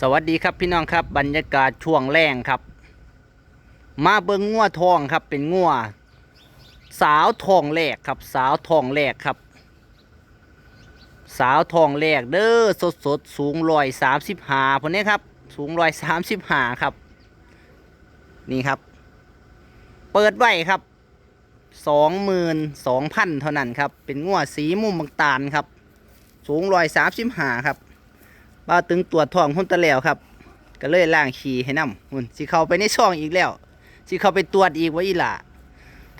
สวัสดีครับพี่น้องครับบรรยากาศช่วงแรงครับ มาเบิงงัวทองครับเป็นงัวสาวทองแหลกครับ สาวทองแหลกครับ สาวทองแหลกเด้อสดสดสูงร้อยสามสิบหาพวกนี้ครับ สูงร้อยสามสิบหาครับ นี่ครับ เปิดไว้ครับสองหมื่นสองพันเท่านั้นครับ เป็นงัวสีมุมบางตาลครับ สูงร้อยสามสิบหาครับ บ้าตึงตรวจท้องหุ่นตะแล้วครับ ก็เลยล่างขี่ให้นํหุ่นสิเข้าไปในช่องอีกแล้วสิเข้าไปตรวจอีกว่าอีหล่ะ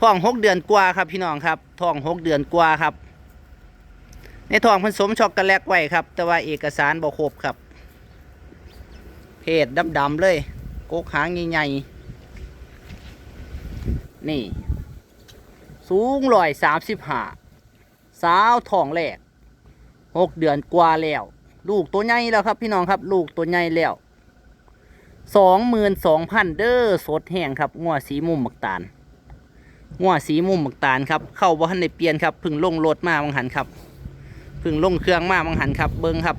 ท้องหกเดือนกว่าครับพี่น้องครับท้องหกเดือนกว่าครับ ในท้องผสมช็อกโกแลตไว้ครับ แต่ว่าเอกสารบ่ครบครับ เพศดำๆเลยโกกหางใหญ่ๆนี่ สูงร้อยสามสิบห้าสาวท้องแรกหกเดือนกว่าแล้ว ลูกตัวใหญ่แล้วครับพี่น้องครับ ลูกตัวใหญ่แล้วสองหมื่นสองพันเด้อสดแห้งครับงัวสีมุมหมักตาลงัวสีมุมหมักตาลครับเข้าบ่ทันได้เปลี่ยนครับพึ่งลงรถมาบางหันครับพึ่งลงเครื่องมาบางหันครับ เบิ้งครับ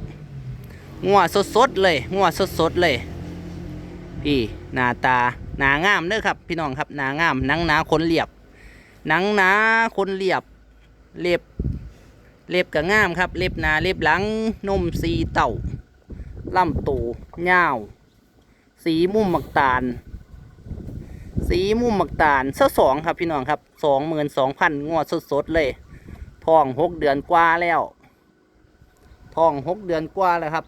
งัวสดสดๆเลยงัวสดสดๆเลย พี่หน้าตาหนางามเด้อครับ พี่น้องครับหนางามนังหนาขนเรียบหนังหนาขนเรียบเล็บ เล็บก็งามครับ เล็บหนาเล็บหลังนมสีเต่าลำตูเงาวสีมุมหมักตาล สีมุมหมักตาลเส้าสองครับพี่น้องครับสองหมื่นสองพันงวดสดๆเลยทองหกเดือนกว่าแล้วทองหกเดือนกว่าแล้วครับ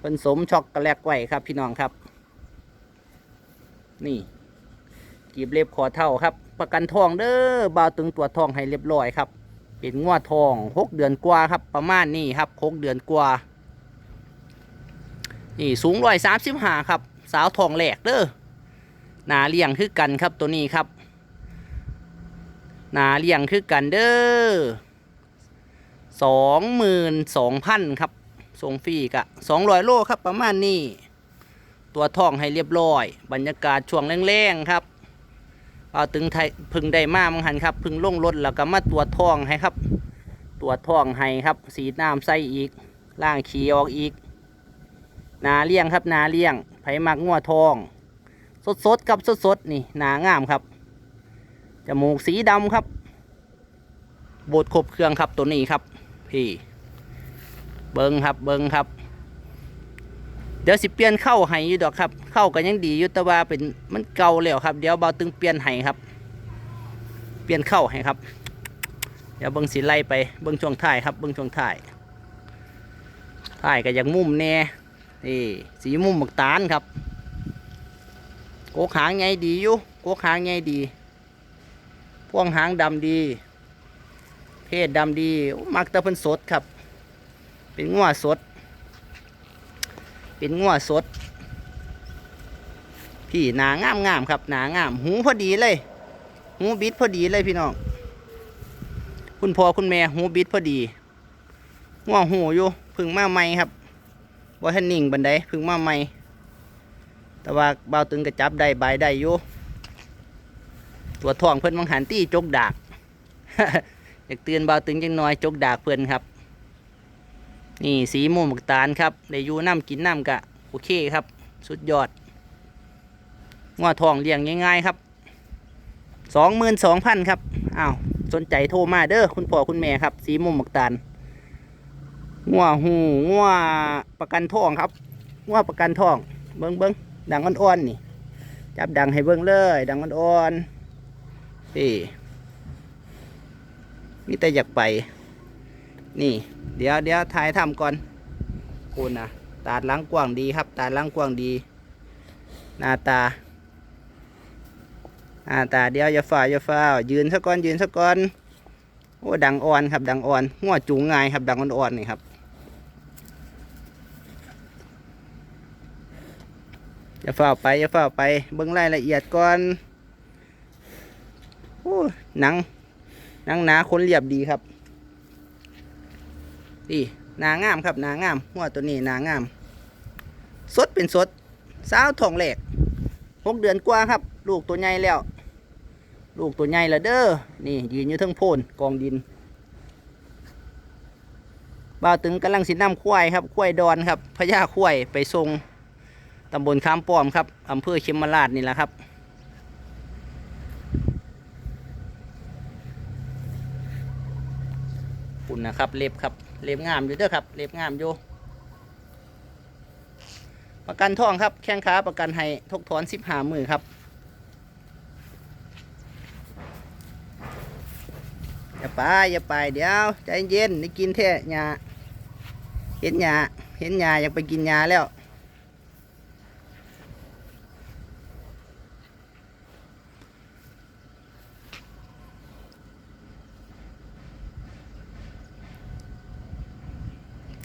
เป็นสมช็อกโกแลตไว้ครับพี่น้องครับ นี่กีบเล็บขอเท่าครับ ประกันทองเด้อบาวตึงตัวทองให้เรียบร้อยครับ เป็นงวดทองหกเดือนกว่าครับประมาณนี้ครับหกเดือนกว่านี่สูงร้อยสามสิบห้าครับ สาวทองแหลกเด้อหนาเลี้ยงคือกันครับตัวนี้ครับหนาเลี้ยงคือกันเด้อสองหมื่นสองพันครับส่งฟรีกะสองร้อยโลครับประมาณนี้ ตัวทองให้เรียบร้อย บรรยากาศช่วงแรงๆครับ เอาตึงไทยพึงได้มามังหันครับ พึงลงรถแล้วก็มาตรวท้องให้ครับตรวท้องให้ครับ สีน้ำใส่อีก ล่างขีออกอีก นาเลี้ยงครับนาเลี้ยง ไผมักงัวทอง สดสดๆครับสดสดนี่นางามครับ จมูกสีดำครับ โบดครบเครื่องครับตัวนี้ครับ พี่ เบิงครับเบิงครับ เดี๋ยวสิเปลี่ยนเข้าให้อยู่ดอกครับ เข้ากันยังดีอยู่แต่ว่าเป็นมันเก่าแล้วครับ เดี๋ยวเบาตึงเปลี่ยนให้ครับ เปลี่ยนเข้าให้ครับ เดี๋ยวเบิ้งสีไล่ไปเบิ้งช่วงท้ายครับเบิ้งช่วงท้ายท้ายก็อย่างมุมแน่นี่สีมุมหมกตาลครับโกหางไงดีอยู่โกหางไงดีพ่วงหางดำดี เพศดำดีมักแต่เพิ่นสดครับ เป็นงัวสด เป็นงัวสด พี่หนางามงามๆครับหนางาม หูพอดีเลย หูบิดพอดีเลยพี่น้อง คุณพ่อคุณแม่หูบิดพอดีงัวหูอยู่พึ่งมาใหม่ครับว่าท่านนิ่งบันไดพึ่งมาใหม่ แต่ว่าเบาตึงกระจับได้บได้อยู่ตัวทองเพิ่อนมังหันตี้จกดากอยากเตือนเบาตึงจังน้อยจกดากเพิ่อนครับ นี่สีม่วงหมกตาลครับได้ยูน้ำกินน้ำกะโอเคครับ สุดยอดงัวทองเลี้ยงง่ายๆครับสองหมื่นสองพันครับอ้าวสนใจโทรมาเด้อคุณพ่อคุณแม่ครับ สีม่วงหมกตาลงัวหูงัวประกันทองครับงัวประกันทอง เบิ้งเบิ้งดังอ่อนๆนี่ จับดังให้เบิ้งเลย ดังอ่อนๆนี่มีแต่อยากไป นี่ เดี๋ยวเดี๋ยวถ่ายทำก่อนคุณนะตาดล้างกว้างดีครับ ตาดล้างกว้างดี หน้าตา หน้าตาเดี๋ยวอย่าฝ่าอย่าฝ่ายืนซะก่อนยืนซะก่อนโอ้ดังอ่อนครับ ดังอ่อนหัวจูงง่ายครับ ดังอ่อนๆนี่ครับอย่าฝ่าไปอย่าฝ่าไปเบิ่งรายละเอียดก่อนโอ้หนังหนังหนาคนเรียบดีครับ นี่นางามครับนางามหัวตัวนี้นางาม สดเป็นสดสาวทองแหลกหกเดือนกว่าครับ ลูกตัวใหญ่แล้ว ลูกตัวใหญ่ล้วเด้อนี่ยืนอยู่ทั้งโพนกองดินบ่าวตึงกำลังสิน้ำควายครับควายดอนครับพญาควายไปทรงตำบลคามป้อมครับอำเภอเขมราชนี่แหละครับคุณนะครับเล็บครับ เล็บงามอยู่เด้อครับ เล็บงามอยู่ ประกันท่องครับ แข้งขาประกันให้ทกถอนสิบห้ามือครับอย่าไปอย่าไปเดี๋ยวใจเย็นนี่กินแท้ยาเห็นยาเห็นยาอยากไปกินยาแล้ว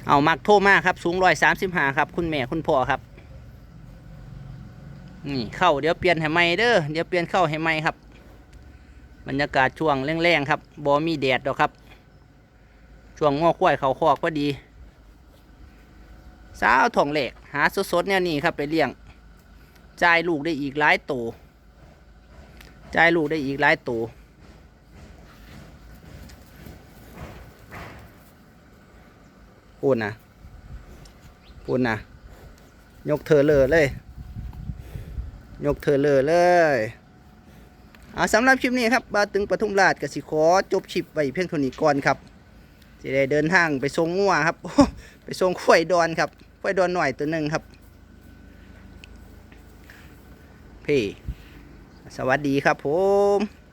เอามักโทมาครับ สูงร้อยสามสิบห้าครับ คุณแม่คุณพ่อครับ นี่เข้าเดี๋ยวเปลี่ยนให้ใหมเด้อเดี๋ยวเปลี่ยนเข้าให้ใหมครับ บรรยากาศช่วงแรงๆครับบอมีแดดดอกครับ ช่วงง้อควายเขาคอกพอดีสาวทองเหล็กหาสดๆเนี่ยนี่ครับไปเลี้ยงจ่ายลูกได้อีกหลายโตวจ่ายลูกได้อีกหลายโตว พูดนะพูดนะยกเธอเลยเลย ยกเธอเลยเลยอ่าสำหรับคลิปนี้ครับบาตึงปทุมราชกสิขอจบคลิปไปเพียงเท่านี้ก่อนครับจะได้เดินทางไปทรงงัวครับ ไปทรงข้วยดอนครับข้วยดอนหน่อยตัวหนึ่งครับพี่สวัสดีครับผม